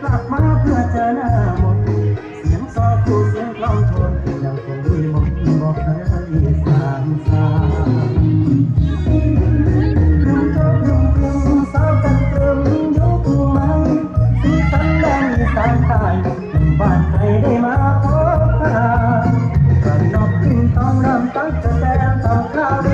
กลับมาเพื่อเจอหน้ามนเสียงซอคู่เสียงกลองชนยังคงมีมนบอกเธออีสานสานรึมก็รึมรึมสาวกันเติมยกไม้สีสันแดงสานใายบ้านใทยได้มาพบกันกระนกขึ้นต้องรำตั้งแต่แต้องข้าว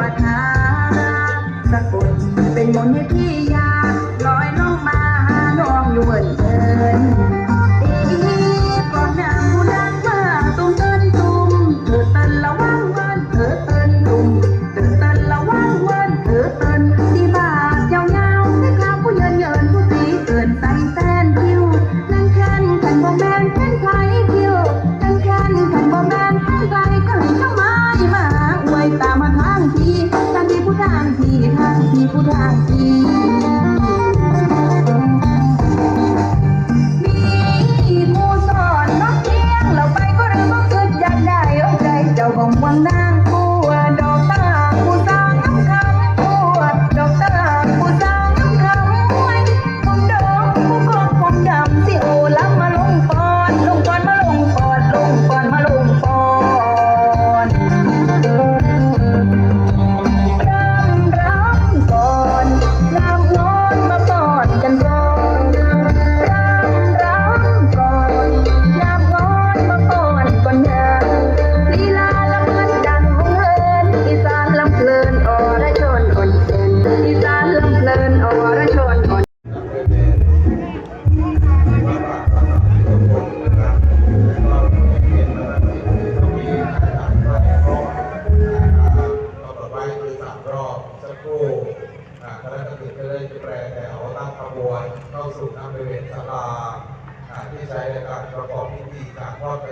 what now? 那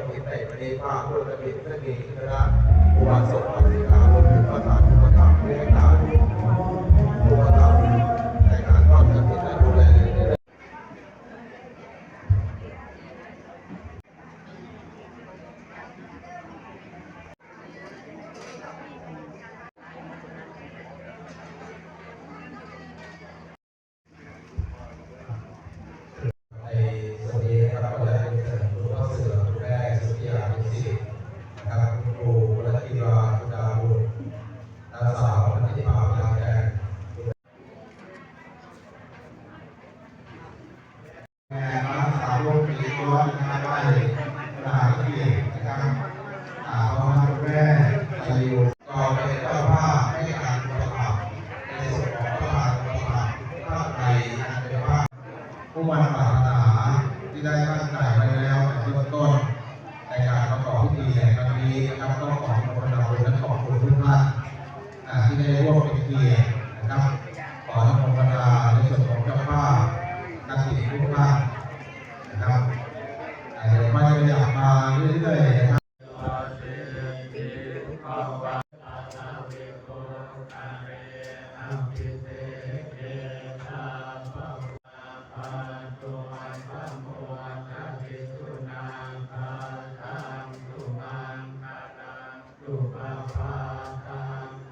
หิตในมณีภาพุทธบิณฑิกระอุบาสกอุบาสิกาบุตรประธาน ตุปาปาตัง